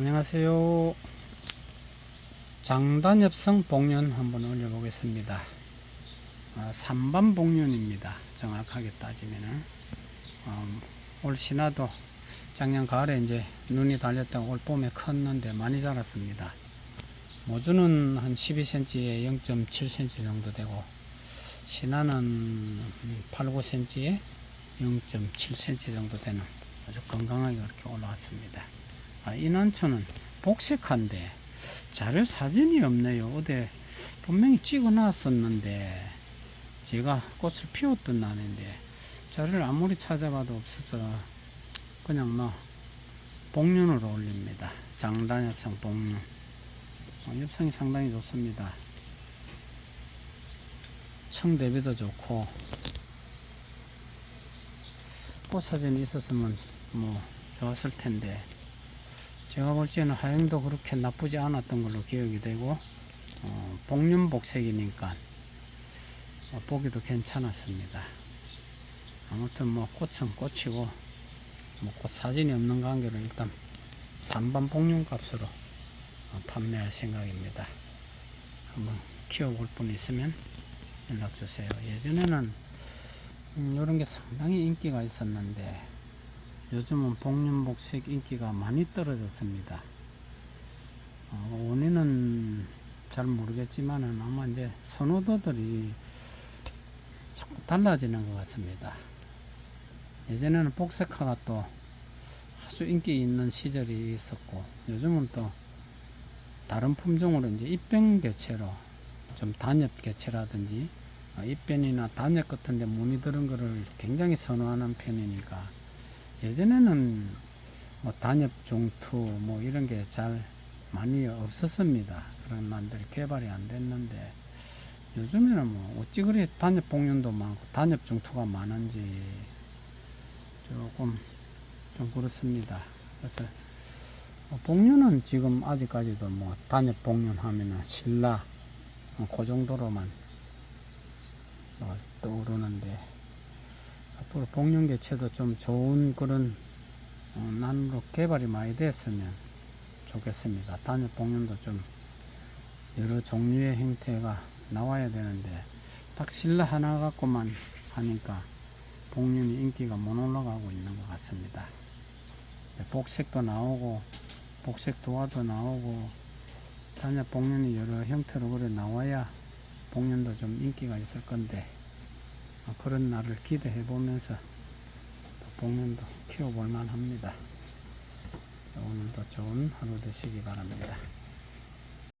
안녕하세요. 장단엽성 복륜 한번 올려보겠습니다. 아, 3반 복륜입니다. 정확하게 따지면은 어, 올 신화도 작년 가을에 이제 눈이 달렸다가 올 봄에 컸는데 많이 자랐습니다. 모주는 한 12cm에 0.7cm 정도 되고 신화는 8, 9cm에 0.7cm 정도 되는 아주 건강하게 그렇게 올라왔습니다. 아, 이 난초는 복색한데 자료 사진이 없네요. 어디 분명히 찍어 놨었는데 제가 꽃을 피웠던 날인데 자료를 아무리 찾아봐도 없어서 그냥 뭐 복륜으로 올립니다. 장단엽성 복륜. 어, 엽성이 상당히 좋습니다. 청 대비도 좋고 꽃 사진이 있었으면 뭐 좋았을 텐데 제가 볼 때는 하영도 그렇게 나쁘지 않았던 걸로 기억이 되고 어, 복륜복색이니까 어, 보기도 괜찮았습니다. 아무튼 뭐 꽃은 꽃이고 뭐 꽃 사진이 없는 관계로 일단 3반 복륜 값으로 어, 판매할 생각입니다. 한번 키워볼 분 있으면 연락 주세요. 예전에는 음, 이런 게 상당히 인기가 있었는데 요즘은 복륜복색 인기가 많이 떨어졌습니다. 어, 원인은 잘 모르겠지만은 아마 이제 선호도들이 자꾸 달라지는 것 같습니다. 예전에는 복색화가 또 아주 인기 있는 시절이 있었고 요즘은 또 다른 품종으로 이제 입병 개체로 좀 단엽 개체라든지 어, 입변이나 단엽 같은데 무늬 들은 거를 굉장히 선호하는 편이니까 예전에는 뭐 단엽 중투 뭐 이런 게 잘 많이 없었습니다. 그런 만들이 개발이 안 됐는데 요즘에는 뭐 어찌 그리 단엽 복륜도 많고 단엽 중투가 많은지 조금 좀 그렇습니다. 그래서 어, 복륜은 지금 아직까지도 뭐 단엽 복륜 하면은 신라 어, 그 정도로만 어, 떠오르는데 앞으로 복륜 개체도 좀 좋은 그런 어, 난로 개발이 많이 됐으면 좋겠습니다. 단엽 복륜도 좀 여러 종류의 형태가 나와야 되는데 딱 신라 하나 갖고만 하니까 복륜이 인기가 못 올라가고 있는 것 같습니다. 복색도 나오고 복색 도화도 나오고 단엽 복륜이 여러 형태로 그래 나와야 복륜도 좀 인기가 있을 건데 어, 그런 날을 기대해 보면서 복륜도 키워볼 만합니다. 오늘도 좋은 하루 되시기 바랍니다.